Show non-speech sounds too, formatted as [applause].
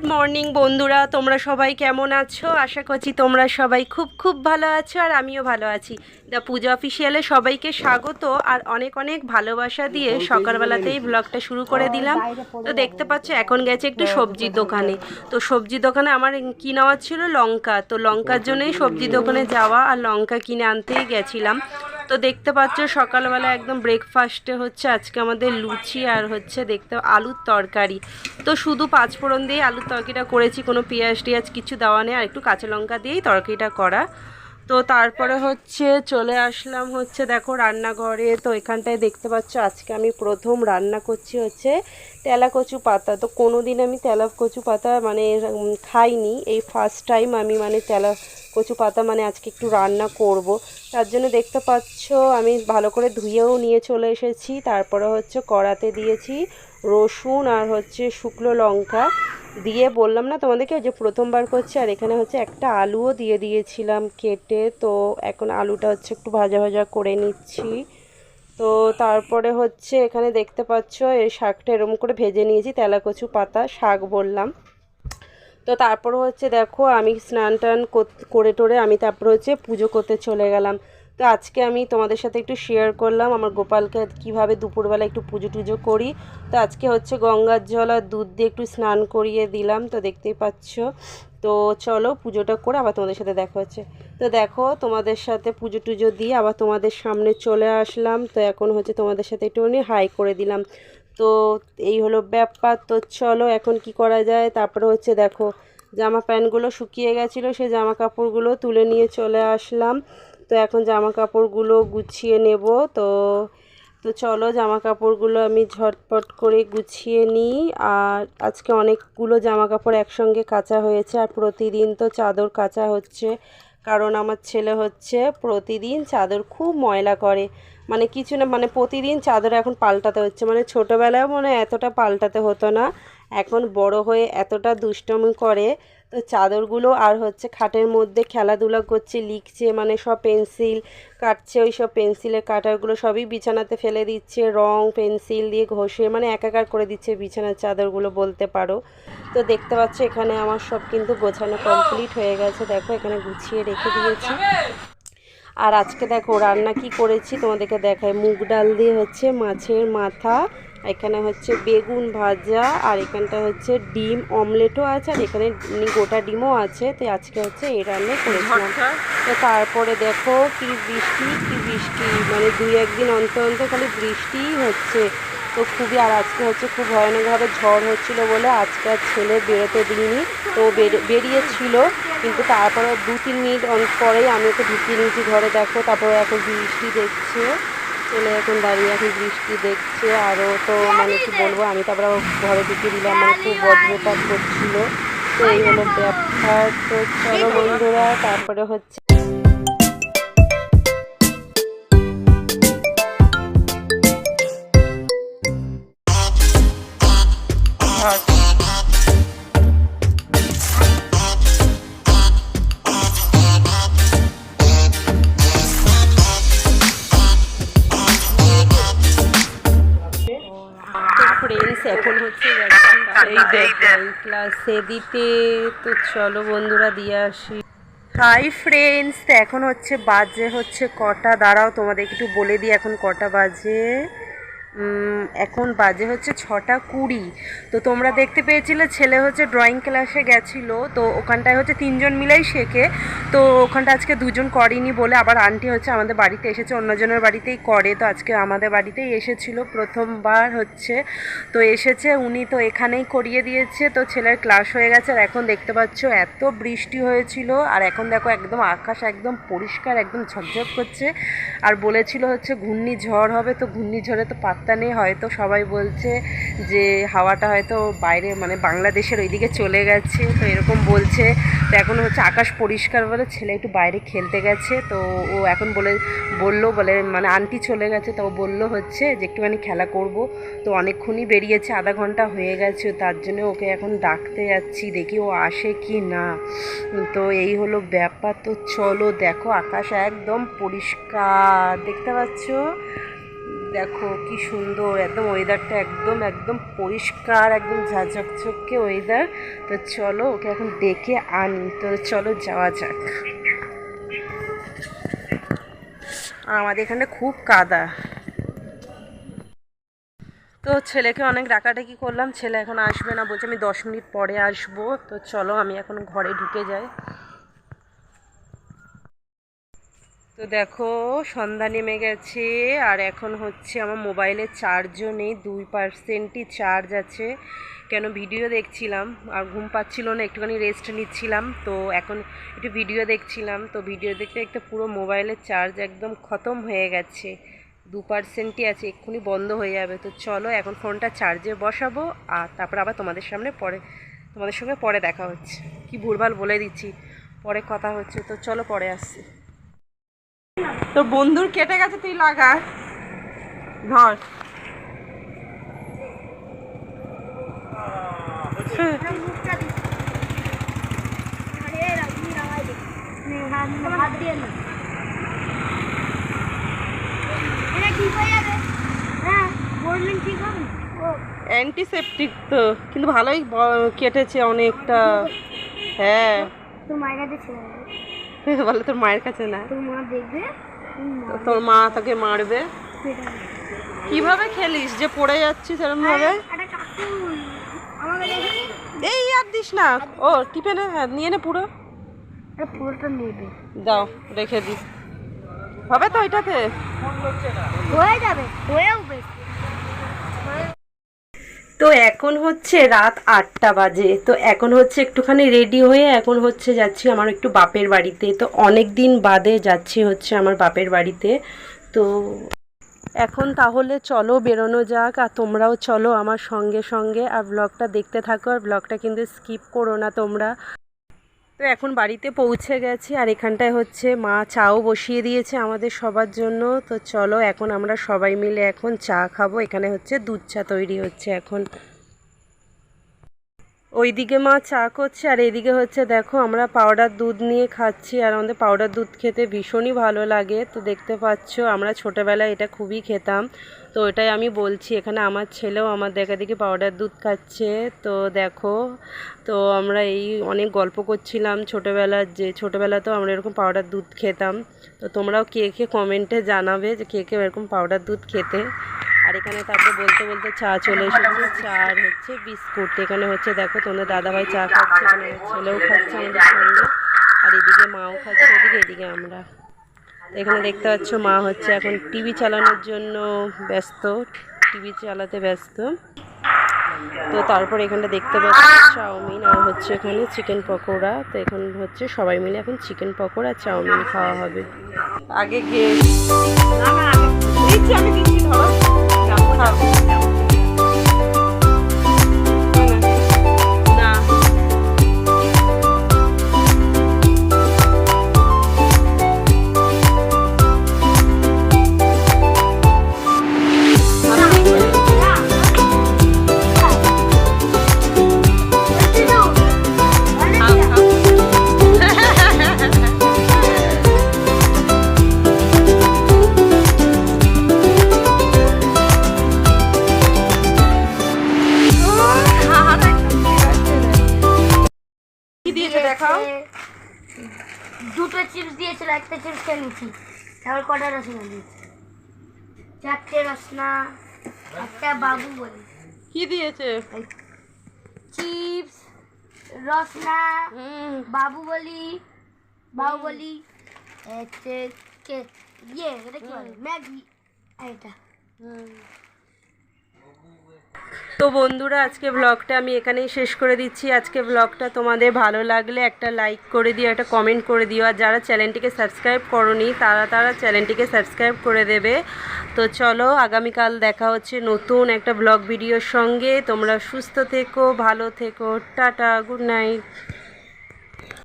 Good morning বন্ধুরা। তোমরা সবাই কেমন আছো? আশা করছি তোমরা সবাই খুব খুব ভালো আছো আর আমিও ভালো আছি। দ্য পূজা অফিসিয়ালে সবাইকে স্বাগত আর অনেক অনেক ভালোবাসা দিয়ে সকালবেলাতেই ব্লগটা শুরু করে দিলাম। তো দেখতে পাচ্ছ এখন গেছে একটু সবজির দোকানে। তো সবজির দোকানে আমার কি নেওয়ার ছিল? লঙ্কা। তো লঙ্কার জন্যই সবজির দোকানে যাওয়া আর লঙ্কা কিনে আনতেই গেছিলাম। তো দেখতে পাচ্ছ, সকালবেলা একদম ব্রেকফাস্টে হচ্ছে আজকে আমাদের লুচি আর হচ্ছে দেখতে আলুর তরকারি। তো শুধু পাঁচফোড়ন দিয়ে আলুর তরকারিটা করেছি, কোনো পেঁয়াজ টিয়াজ কিছু দেওয়া নেই, আর একটু কাঁচা লঙ্কা দিয়েই তরকারিটা করা। তো তারপরে হচ্ছে চলে আসলাম হচ্ছে দেখো রান্নাঘরে। তো এখানটায় দেখতে পাচ্ছ, আজকে আমি প্রথম রান্না করছি হচ্ছে তেলা কচু পাতা। তো কোনো দিন আমি তেলা কচু পাতা মানে খাইনি। এই ফার্স্ট টাইম আমি মানে তেলা কচু পাতা মানে আজকে একটু রান্না করব। তার জন্য দেখতে পাচ্ছ, আমি ভালো করে ধুয়েও নিয়ে চলে এসেছি। তারপরে হচ্ছে কড়াতে দিয়েছি রসুন আর হচ্ছে শুকনো লঙ্কা। দিয়ে বললাম না তোমাদেরকে যে প্রথমবার করছি, আর এখানে হচ্ছে একটা আলুও দিয়ে দিয়েছিলাম কেটে। তো এখন আলুটা হচ্ছে একটু ভাজা ভাজা করে নিচ্ছি। তো তারপরে হচ্ছে এখানে দেখতে পাচ্ছ, এই শাকটা এরকম করে ভেজে নিয়েছি, তেলাকচু পাতা, শাক বললাম। তো তারপর হচ্ছে দেখো, আমি স্নান টান কর- টোরে আমি তারপর হচ্ছে পুজো করতে চলে গেলাম। তো আজকে আমি তোমাদের সাথে একটু শেয়ার করলাম আমার গোপালকে কীভাবে দুপুরবেলা একটু পুজো টুজো করি। তো আজকে হচ্ছে গঙ্গার জল আর দুধ দিয়ে একটু স্নান করিয়ে দিলাম, তো দেখতেই পাচ্ছ। তো চলো পুজোটা করে আবার তোমাদের সাথে দেখা হচ্ছে। তো দেখো, তোমাদের সাথে পুজো টুজো দিয়ে আবার তোমাদের সামনে চলে আসলাম। তো এখন হচ্ছে তোমাদের সাথে একটু হাই করে দিলাম। তো এই হলো ব্যাপার। তো চলো এখন কি করা যায়? তারপরে হচ্ছে দেখো, জামা প্যান্টগুলো শুকিয়ে গেছিল সেই জামা কাপড়গুলো তুলে নিয়ে চলে আসলাম। তো এখন জামা কাপড়গুলো গুছিয়ে নেব। তো তো চলো জামা কাপড়গুলো আমি ঝটপট করে গুছিয়ে নিই। আর আজকে অনেকগুলো জামা কাপড় একসঙ্গে কাচা হয়েছে। আর প্রতিদিন তো চাদর কাচা হচ্ছে, কারণ আমার ছেলে হচ্ছে প্রতিদিন চাদর খুব ময়লা করে। মানে কিছু না মানে প্রতিদিন চাদর এখন পাল্টাতে হচ্ছে। মানে ছোটোবেলায় মনে এতটা পাল্টাতে হতো না, এখন বড় হয়ে এতটা দুষ্টমি করে, তো চাদরগুলো আর হচ্ছে খাটের মধ্যে খেলাধুলা করছে, লিখছে মানে সব পেন্সিল কাটছে, ওই সব পেন্সিলের কাটারগুলো সবই বিছানাতে ফেলে দিচ্ছে, রং, পেন্সিল দিয়ে ঘষে মানে একাকার করে দিচ্ছে বিছানার চাদরগুলো বলতে পারো। তো দেখতে পাচ্ছ এখানে আমার সব কিন্তু গোছানো কমপ্লিট হয়ে গেছে। দেখো এখানে গুছিয়ে রেখে দিয়েছি। আর আজকে দেখো রান্না কি করেছি তোমাদেরকে দেখায় মুগ ডাল দিয়ে হচ্ছে মাছের মাথা এখানে হচ্ছে বেগুন ভাজা আর এখানটা হচ্ছে ডিম অমলেটও আছে আর এখানে গোটা ডিমও আছে। তো আজকে হচ্ছে এই রান্না করেছিলাম। তো তারপরে দেখো কি বৃষ্টি কি বৃষ্টি মানে দুই একদিন অন্তর অন্তর খালি বৃষ্টিই হচ্ছে। তো খুবই আর আজকে হচ্ছে খুব ভয়ানকভাবে ঝড় হচ্ছিল বলে আজকে আর ছেলে বেরোতে দিইনি। তো বের- বেরিয়েছিল। কিন্তু তারপরে দু, তিন মিনিট পরেই আমি ওকে ঢুকিয়ে নিয়েছি ঘরে, দেখো। তারপরে এখন বৃষ্টি দেখছে। ছেলে এখন দাঁড়িয়ে এখন বৃষ্টি দেখছে। আরও তো মানে কি বলব, আমি তারপরে ঘরে ঢুকিয়ে দিলাম। মানে খুব বজ্রপাত করছিল। তো এই হলো ব্যাপার। তো চলো বন্ধুরা, তারপরে হচ্ছে ক্লাসে দিতে, তো চলো বন্ধুরা দিয়ে আসি। হাই ফ্রেন্ডস এখন হচ্ছে বাজে হচ্ছে কটা? দাঁড়াও তোমাদের একটু বলে দিই, এখন কটা বাজে? এখন বাজে হচ্ছে ছটা কুড়ি। তো তোমরা দেখতে পেয়েছিলে ছেলে হচ্ছে ড্রয়িং ক্লাসে গেছিল, তো ওখানটায় হচ্ছে তিনজন মিলেই শেখে। তো ওখানটা আজকে দুজন করেনি বলে আবার আন্টি হচ্ছে আমাদের বাড়িতে এসেছে, অন্যজনের বাড়িতেই করে। তো আজকে আমাদের বাড়িতেই এসেছিল, প্রথমবার হচ্ছে। তো এসেছে উনি তো এখানেই করিয়ে দিয়েছে, তো ছেলের ক্লাস হয়ে গেছে। আর এখন দেখতে পাচ্ছ এত বৃষ্টি হয়েছিল, আর এখন দেখো একদম আকাশ একদম পরিষ্কার, একদম ঝকঝক করছে। আর বলেছিল হচ্ছে ঘূর্ণিঝড় হবে, তো ঘূর্ণিঝড়ে তো পাত্তা নেই হয়তো সবাই বলছে যে হাওয়াটা হয়তো বাইরে মানে বাংলাদেশের ওইদিকে চলে গেছে। তো এরকম বলছে। তো এখন হচ্ছে আকাশ পরিষ্কার বলে ছেলে একটু বাইরে খেলতে গেছে। তো ও এখন বলে, বলল বলে মানে আন্টি চলে গেছে। তো বলল হচ্ছে যে একটুখানি খেলা করব। তো অনেকক্ষণই বেরিয়েছে, আধা ঘণ্টা হয়ে গেছে। তার জন্য ওকে এখন ডাকতে যাচ্ছি, দেখি ও আসে কি না। তো এই হলো ব্যাপার। তো চলো দেখো, আকাশ একদম পরিষ্কার। দেখতে পাচ্ছ? দেখো কি সুন্দর, একদম ওয়েদারটা একদম একদম পরিষ্কার, একদম ঝাঁঝকঝকে ওয়েদার তো চলো ওকে এখন ডেকে আনি, তো চলো যাওয়া যাক। আমাদের এখানে খুব কাদা। তো ছেলেকে অনেক ডাকাডাকি করলাম, ছেলে এখন আসবে না, বলছে আমি দশ মিনিট পরে আসব। তো চলো আমি এখন ঘরে ঢুকে যাই। তো দেখো, সন্ধ্যা নেমে গেছে, আর এখন হচ্ছে আমার মোবাইলে চার্জও নেই, দুই পার্সেন্টই চার্জ আছে। কেন ভিডিও দেখছিলাম, আর ঘুম পাচ্ছিল না, একটুখানি রেস্ট নিচ্ছিলাম, তো এখন একটু ভিডিও দেখছিলাম, তো ভিডিও দেখতে দেখতে পুরো মোবাইলের চার্জ একদম খতম হয়ে গেছে। দু পার্সেন্টই আছে, এক্ষুনি বন্ধ হয়ে যাবে, তো চলো এখন ফোনটা চার্জে বসাবো, আর তারপর আবার তোমাদের সামনে পরে, তোমাদের সঙ্গে পরে দেখা হচ্ছে। কি ভুলভাল বলে দিচ্ছি, পরে কথা হচ্ছে, তো চলো পরে আসছি। তোর বন্ধুর কেটে গেছে, তুই লাগা। ধর। অ্যান্টিসেপটিক তো, কিন্তু ভালোই কেটেছে অনেকটা। হ্যাঁ। তোর মায়ের কাছে [laughs] বলে তোর মায়ের কাছে না। তোর মা দেখবে তোর মা তোকে মারবে। কীভাবে খেলিস? যে পড়ে যাচ্ছিস এরকম ভাবে এই আর দিস না। ও টিপে নে হ্যাঁ নিয়ে নে পুরো। পুরোটা নেবে দাও রেখে দি হবে তো এটাতে হয়ে যাবে হয়েও বেশ। তো এখন হচ্ছে রাত আটটা বাজে। তো এখন হচ্ছে একটুখানি রেডি হয়ে এখন হচ্ছে যাচ্ছি আমার একটু বাপের বাড়িতে। তো অনেক দিন বাদে যাচ্ছি হচ্ছে আমার বাপের বাড়িতে। তো এখন তাহলে চলো বেরোনো যাক আর তোমরাও চলো আমার সঙ্গে সঙ্গে। আর ব্লগটা দেখতে থাকো আর ব্লগটা কিন্তু স্কিপ করো না তোমরা। তো এখন বাড়িতে পৌঁছে গেছি আর এখানটায় হচ্ছে মা চাও বসিয়ে দিয়েছে আমাদের সবার জন্য। তো চলো এখন আমরা সবাই মিলে এখন চা খাব। এখানে হচ্ছে দুধ চা তৈরি হচ্ছে এখন। ওইদিকে মা চা করছে আর এইদিকে হচ্ছে দেখো আমরা পাউডার দুধ নিয়ে খাচ্ছি আর আমাদের পাউডার দুধ খেতে ভীষণই ভালো লাগে। তো দেখতে পাচ্ছ আমরা ছোটোবেলায় এটা খুবই খেতাম। তো ওটাই আমি বলছি, এখানে আমার ছেলেও আমার দেখা দেখি পাউডার দুধ খাচ্ছে। তো দেখো, তো আমরা এই অনেক গল্প করছিলাম ছোটোবেলার যে, ছোটোবেলাতেও আমরা এরকম পাউডার দুধ খেতাম। তো তোমরাও কে কে কমেন্টে জানাবে যে কে কে এরকম পাউডার দুধ খেতে। আর এখানে তারপর বলতে বলতে চা চলে এসেছে। চা আর হচ্ছে বিস্কুট। এখানে হচ্ছে দেখো, তোমাদের দাদাভাই চা খাচ্ছে এখানে ছেলেও খাচ্ছে আমাদের সঙ্গে। আর এদিকে মাও খাচ্ছে, এদিকে এদিকে আমরা। এখানে দেখতে পাচ্ছ মা হচ্ছে এখন টিভি চালানোর জন্য ব্যস্ত, টিভি চালাতে ব্যস্ত। তো তারপর এখানটা দেখতে পাচ্ছি চাউমিন আর হচ্ছে এখানে চিকেন পকোড়া। তো এখন হচ্ছে সবাই মিলে এখন চিকেন পকোড়া চাউমিন খাওয়া হবে। আগে গিয়ে দেখাও। দুটো চিপস দিয়েছিল একটা চিপস খেয়ে নিচ্ছি তারপর কটা রসনা দিয়েছে। চারটে রসনা একটা বাবু বলি। কি দিয়েছে? চিপস রসনা হুম। বাবু বলি বাবু বলি ইয়ে এটা কি বলে? ম্যাগি। এটা। তো বন্ধুরা, আজকে ব্লগটা আমি এখানেই শেষ করে দিচ্ছি। আজকে ব্লগটা তোমাদের ভালো লাগলে একটা লাইক করে দিও, একটা কমেন্ট করে দিও। আর যারা চ্যানেলটিকে সাবস্ক্রাইব করনি, তারা তারা চ্যানেলটিকে সাবস্ক্রাইব করে দেবে। তো চলো, আগামীকাল দেখা হচ্ছে নতুন একটা ব্লগ ভিডিওর সঙ্গে। তোমরা সুস্থ থেকো, ভালো থেকো। Tata good night